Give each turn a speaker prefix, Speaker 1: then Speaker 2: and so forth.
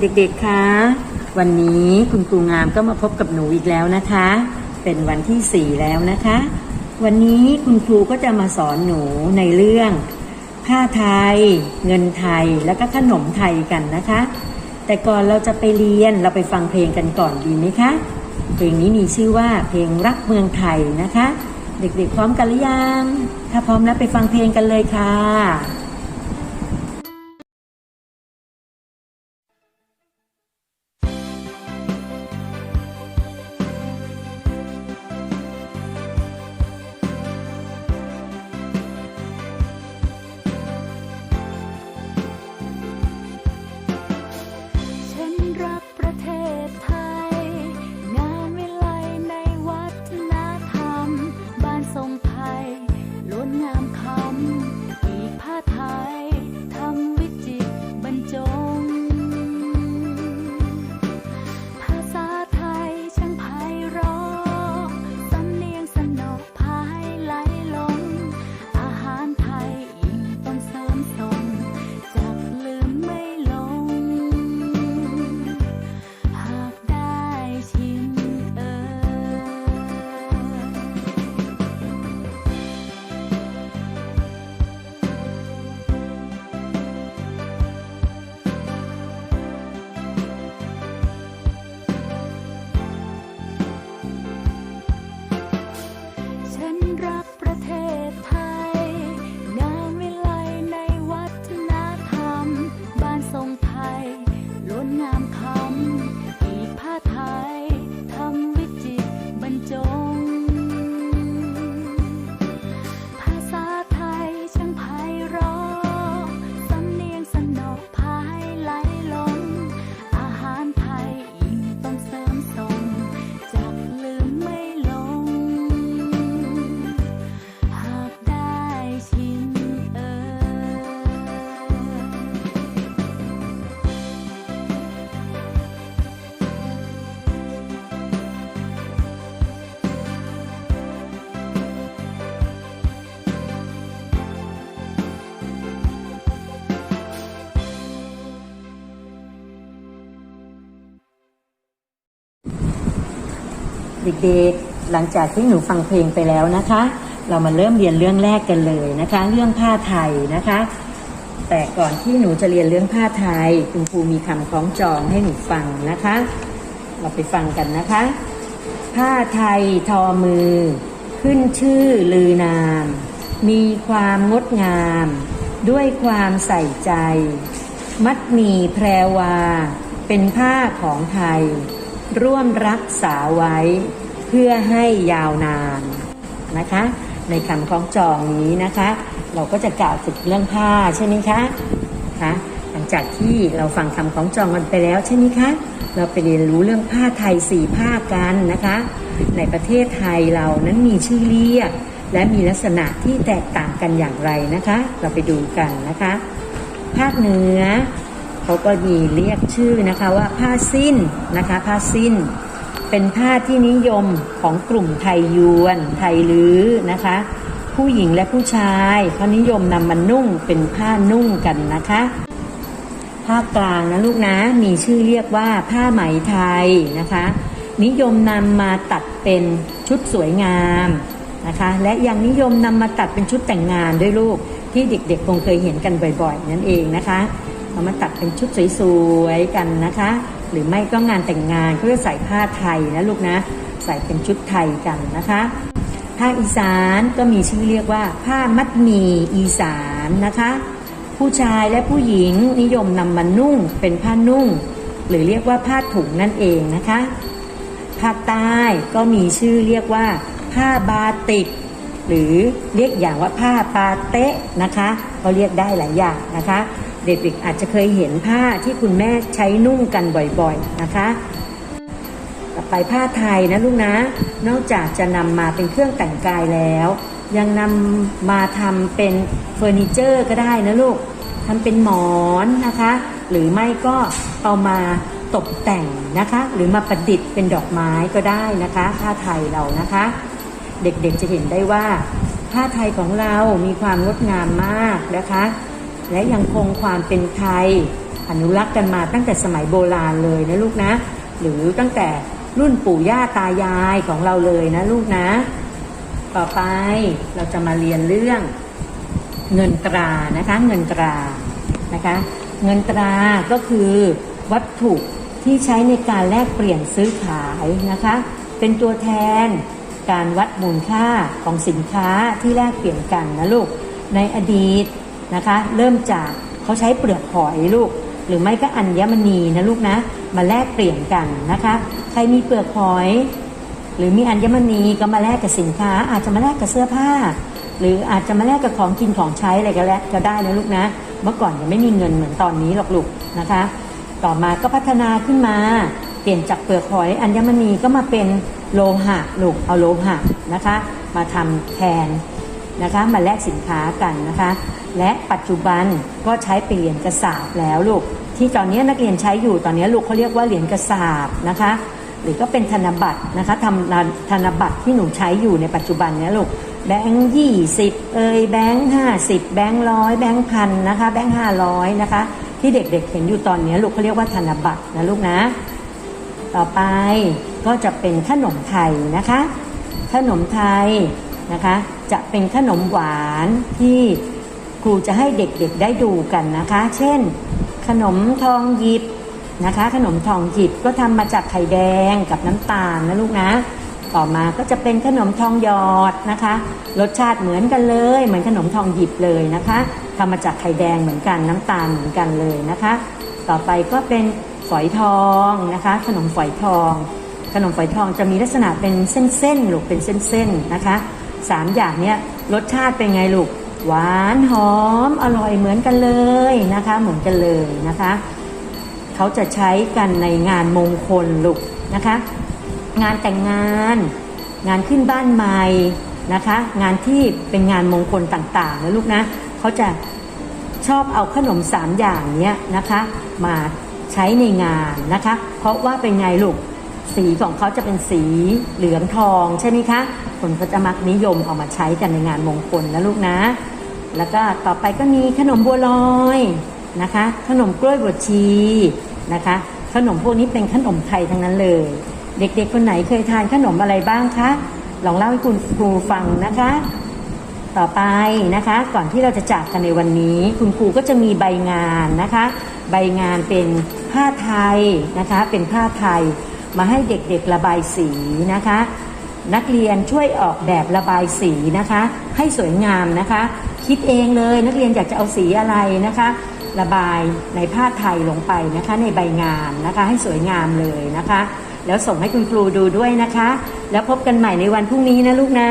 Speaker 1: เด็กๆ คะ วันนี้คุณครูงามก็มาพบกับหนูอีกแล้วนะคะ เป็นวันที่ 4 แล้วนะคะ วันนี้คุณครูก็จะมาสอนหนูในเรื่อง ผ้าไทย เงินไทย แล้วก็ขนมไทยกันนะคะ แต่ก่อนเราจะไปเรียนเราไปฟังเพลงกันก่อนดีไหมคะ เพลงนี้มีชื่อว่าเพลงรักเมืองไทยนะคะ เด็กๆ พร้อมกันหรือยัง ถ้าพร้อมแล้วไปฟังเพลงกันเลยค่ะ
Speaker 2: เด็ก
Speaker 1: ๆ หลังจากที่หนูฟังเพลงไปแล้วนะคะ เรามาเริ่มเรียนเรื่องแรกกันเลยนะคะ เรื่องผ้าไทยนะคะ แต่ก่อนที่หนูจะเรียนเรื่องผ้าไทยคุณครูมีคำคล้องจองให้หนูฟังนะคะ เราไปฟังกันนะคะ ผ้าไทยทอมือ ขึ้นชื่อลือนาม มีความงดงาม ด้วยความใส่ใจ มัดมีแพรวา เป็นผ้าของไทย ร่วมรักษาไว้เพื่อให้ยาวนานนะคะ ในคำคล้องจองนี้นะคะ เราก็จะกล่าวถึงเรื่องผ้าใช่ไหมคะคะหลังจากที่เราฟังคำคล้องจองกันไปแล้วใช่ไหมคะเราไปเรียนรู้เรื่องผ้าไทยสี่ผ้ากันนะคะ ในประเทศไทยเรานั้นมีชื่อเรียก และมีลักษณะที่แตกต่างกันอย่างไรนะคะ เราไปดูกันนะคะ ภาคเหนือ เขาก็มีเรียกชื่อนะคะว่าผ้าสิ้นนะคะผ้าสิ้น เป็นผ้าที่นิยมของกลุ่มไทยยวนไทยลื้อนะคะ ผู้หญิงและผู้ชายเขานิยมนำมานุ่งเป็นผ้านุ่งกันนะคะภาคกลางนะลูกนะมีชื่อเรียกว่าผ้าไหมไทยนะคะ นิยมนำมาตัดเป็นชุดสวยงามนะคะ และยังนิยมนำมาตัดเป็นชุดแต่งงานด้วยลูกที่เด็กๆคงเคยเห็นกันบ่อยๆ นั่นเองนะคะ เอามาตัดเป็นชุดสวยๆกันนะคะ หรือไม่ก็งานแต่งงานก็จะใส่ผ้าไทยนะลูกนะ ใส่เป็นชุดไทยกันนะคะภาคอีสานก็มีชื่อเรียกว่าผ้ามัดหมีอีสานนะคะ ผู้ชายและผู้หญิงนิยมนำมานุ่งเป็นผ้านุ่ง หรือเรียกว่าผ้าถุงนั่นเองนะคะภาคใต้ก็มีชื่อเรียกว่า ผ้าบาติก หรือเรียกอย่างว่าผ้าปาเตะนะคะ ก็เรียกได้หลายอย่างนะคะ เด็กๆอาจจะเคยเห็นผ้าที่คุณแม่ใช้นุ่งกันบ่อยๆนะคะ ต่อไปผ้าไทยนะลูกนะ นอกจากจะนำมาเป็นเครื่องแต่งกายแล้ว ยังนำมาทำเป็นเฟอร์นิเจอร์ก็ได้นะลูกทำเป็นหมอนนะคะ หรือไม่ก็เอามาตกแต่งนะคะ หรือมาประดิษฐ์เป็นดอกไม้ก็ได้นะคะผ้าไทยเรานะคะ เด็กๆจะเห็นได้ว่าผ้าไทยของเรามีความงดงามมากนะคะ และยังคงความเป็นไทย อนุรักษ์กันมาตั้งแต่สมัยโบราณเลยนะลูกนะ หรือตั้งแต่รุ่นปู่ย่าตายายของเราเลยนะลูกนะ ต่อไปเราจะมาเรียนเรื่องเงินตรานะคะเงินตรานะคะ เงินตราก็คือวัตถุที่ใช้ในการแลกเปลี่ยนซื้อขายนะคะ เป็นตัวแทนการวัดมูลค่าของสินค้าที่แลกเปลี่ยนกันนะลูกในอดีต นะคะ เริ่มจากเขาใช้เปลือกหอยลูก หรือไม่ก็อัญมณีนะลูกนะ มาแลกเปลี่ยนกันนะคะ ใครมีเปลือกหอย หรือมีอัญมณีก็มาแลกกับสินค้า อาจจะมาแลกกับเสื้อผ้า หรืออาจจะมาแลกกับของกินของใช้อะไรก็แล้วก็ได้นะลูกนะ เมื่อก่อนยังไม่มีเงินเหมือนตอนนี้หรอกลูกนะคะ ต่อมาก็พัฒนาขึ้นมาเปลี่ยนจากเปลือกหอยอัญมณีก็มาเป็นโลหะลูกเอาโลหะนะคะ มาทำแทน นะคะมาแลกสินค้ากันนะคะ และปัจจุบันก็ใช้เป็นเหรียญกระสาบแล้วลูกที่ตอนนี้นักเรียนใช้อยู่ตอนนี้ลูกเขาเรียกว่าเหรียญกระสาบนะคะหรือก็เป็นธนบัตรนะคะทำธนบัตรที่หนูใช้อยู่ในปัจจุบันเนี้ยลูกแบงค์ยี่สิบเอยแบงค์ห้าสิบแบงค์ร้อยแบงค์พันนะคะแบงค์ห้าร้อยนะคะ ที่เด็กๆเห็นอยู่ตอนนี้ลูกเขาเรียกว่าธนบัตรนะลูกนะ ต่อไปก็จะเป็นขนมไทยนะคะ ขนมไทยนะคะ จะเป็นขนมหวานที่ครูจะให้เด็กๆได้ดูกันนะคะ เช่น ขนมทองหยิบนะคะ ขนมทองหยิบก็ทำมาจากไข่แดงกับน้ำตาลนะลูกนะต่อมาก็จะเป็นขนมทองหยอดนะคะ รสชาติเหมือนกันเลย เหมือนขนมทองหยิบเลยนะคะทำมาจากไข่แดงเหมือนกันน้ำตาลเหมือนกันเลยนะคะ ต่อไปก็เป็นฝอยทองนะคะ ขนมฝอยทอง ขนมฝอยทองจะมีลักษณะเป็นเส้นๆลูกเป็นเส้นๆนะคะ สามอย่างเนี้ยรสชาติเป็นไงลูก หวานหอมอร่อยเหมือนกันเลยนะคะ เหมือนกันเลยนะคะ เขาจะใช้กันในงานมงคลลูกนะคะ งานแต่งงาน งานขึ้นบ้านใหม่นะคะ งานที่เป็นงานมงคลต่างๆนะลูกนะเขาจะชอบเอาขนมสามอย่างเนี้ยนะคะ มาใช้ในงานนะคะ เพราะว่าเป็นไงลูก สีของเขาจะเป็นสีเหลืองทองใช่ไหมคะ คนก็จะมักนิยมเอามาใช้กันในงานมงคลนะลูกนะ แล้วก็ต่อไปก็มีขนมบัวลอยนะคะ ขนมกล้วยบวชชีนะคะ ขนมพวกนี้เป็นขนมไทยทั้งนั้นเลย เด็กๆคนไหนเคยทานขนมอะไรบ้างคะ ลองเล่าให้คุณครูฟังนะคะ ต่อไปนะคะ ก่อนที่เราจะจากกันในวันนี้ คุณครูก็จะมีใบงานนะคะ ใบงานเป็นผ้าไทยนะคะ เป็นผ้าไทย มาให้เด็กๆระบายสีนะคะ นักเรียนช่วยออกแบบระบายสีนะคะ ให้สวยงามนะคะ คิดเองเลยนักเรียนอยากจะเอาสีอะไรนะคะ ระบายในผ้าไทยลงไปนะคะ ในใบงานนะคะ ให้สวยงามเลยนะคะ แล้วส่งให้คุณครูดูด้วยนะคะ แล้วพบกันใหม่ในวันพรุ่งนี้นะลูกนะ